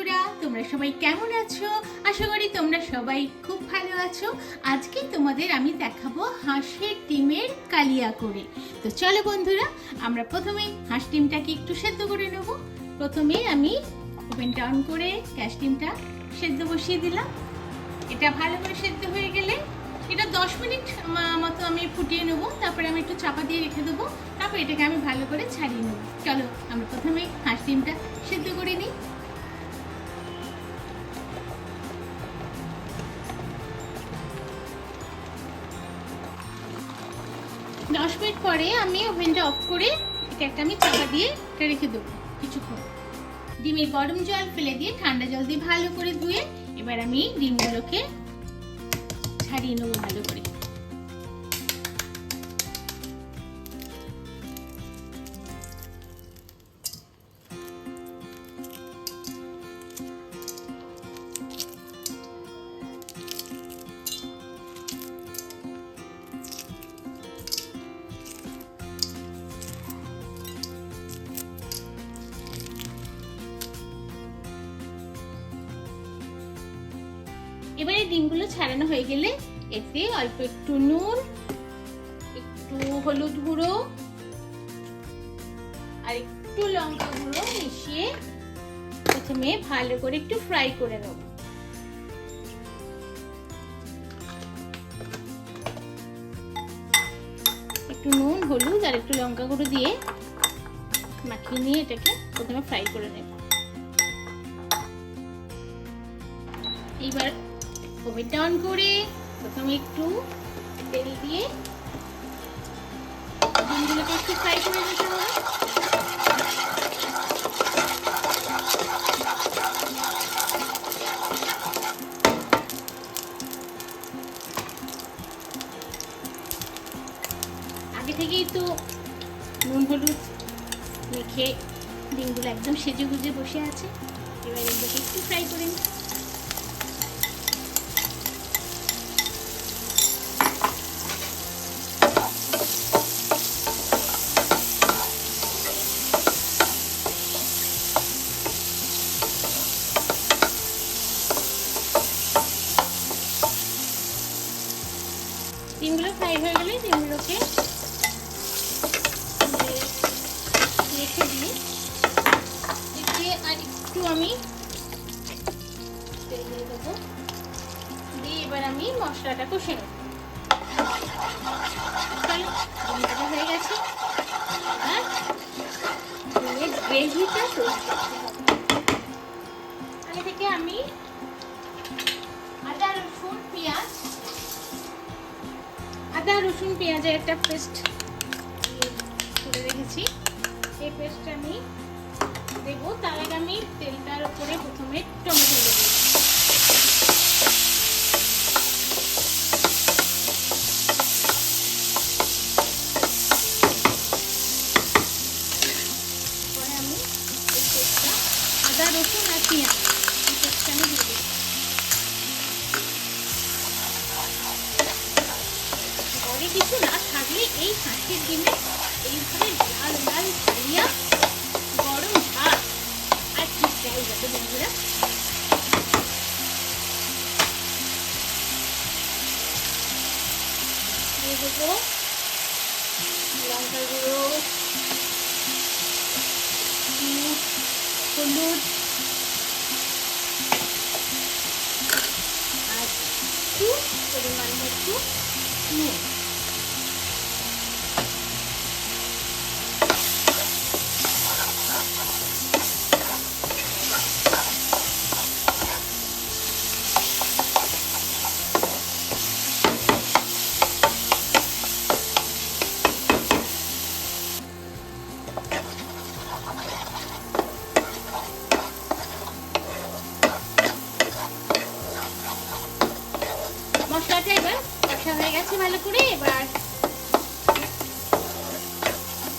বন্ধুরা, তোমরা সবাই কেমন আছো? আশা করি তোমরা সবাই খুব ভালো আছো। আজকে তোমাদের আমি দেখাবো হাঁসের ডিমের কালিয়া করে তো চলো বন্ধুরা, আমরা প্রথমে হাঁস ডিমটাকে একটু সেদ্ধ করে নেব। প্রথমে আমি ওভেনটা অন করে গ্যাস ডিমটা সেদ্ধ বসিয়ে দিলাম। এটা ভালো করে সেদ্ধ হয়ে গেলে এটা দশ মিনিট মতো আমি ফুটিয়ে নেব। তারপরে আমি একটু চাপা দিয়ে রেখে দেবো। তারপর এটাকে আমি ভালো করে ছাড়িয়ে নেব। চলো, আমরা প্রথমে হাঁস ডিমটা সেদ্ধ করে নিই। দশ মিনিট পরে আমি ওভেনটা অফ করে এটা একটা আমি চাপা দিয়ে এটা রেখে দেবো কিছুক্ষণ। ডিমের গরম জল ফেলে দিয়ে ঠান্ডা জল দিয়ে ভালো করে ধুয়ে এবার আমি ডিমগুলোকে ছাড়িয়ে নেব ভালো করে। এবারে ডিমগুলো ছাড়ানো হয়ে গেলে এতে অল্প একটু নুন, একটু হলুদ গুঁড়ো আর একটু লঙ্কা গুঁড়ো মিশিয়ে প্রথমে ভালো করে একটু ফ্রাই করে নেব। একটু নুন, হলুদ আর একটু লঙ্কা গুঁড়ো দিয়ে মাখিয়ে নিয়ে এটাকে প্রথমে ফ্রাই করে নেব। এইবার ওভেনটা অন করে প্রথমে একটু তেল দিয়ে ডিমগুলোকে একটু ফ্রাই করে নিতে হবে। আগে থেকেই তো নুন, হলুদ মেখে ডিমগুলো একদম সেজে গুজে বসে আছে। এবার এগুলোকে একটু ফ্রাই করে নিই। ডিমগুলো ফ্রাই হয়ে গেলে ডিমগুলোকে রেখে দিয়ে এতে আর একটু আমি দিয়ে এবার আমি মশলাটা কষে নেব। হয়ে গেছে। ডিমের গ্রেভিটা তৈরি রসুন পেঁয়াজের একটা পেস্ট করে রেখেছি। এই পেস্টটা আমি দেবো। তার আগে আমি তেলটার উপরে প্রথমে টমেটো দেবো। রসুন আর পেঁয়াজ কিছু না থাকলে এই হাঁসের ডিমে এইভাবে লাল লাল ছাড়িয়া গরম ভাত। আর কি চাই যাতে বন্ধুরা? লঙ্কা গুঁড়ো হলুদ। আর একটু পরিমাণ মতো নুন মশলাটা এবার কষা হয়ে গেছে ভালো করে এবার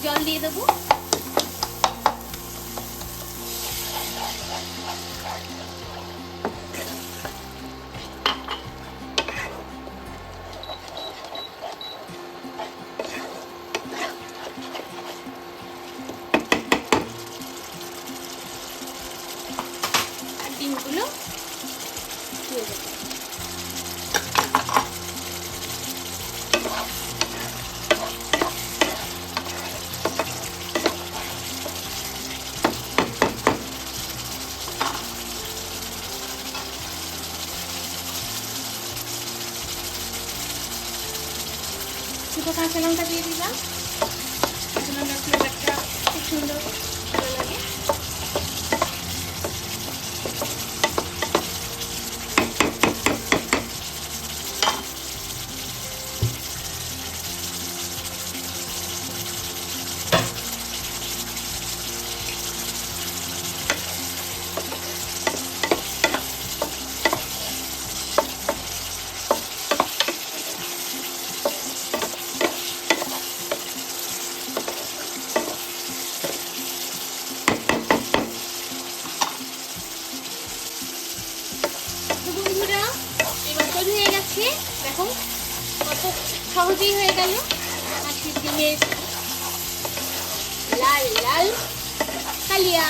জল দিয়ে দেবো। দুটো কাঁচা লঙ্কা দিয়ে দিলাম। কাঁচা ফ্লেভারটা খুব সুন্দর ভালো লাগে তো বন্ধুরা এবার তৈরি হয়ে গেছে দেখো, কত সহজেই হয়ে গেল। আজকের ডিমের লাল লাল কালিয়া।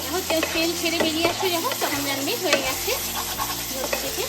দেখো, তেল ছেড়ে বেরিয়ে আসছে যখন তখন জানবে হয়ে গেছে। থেকে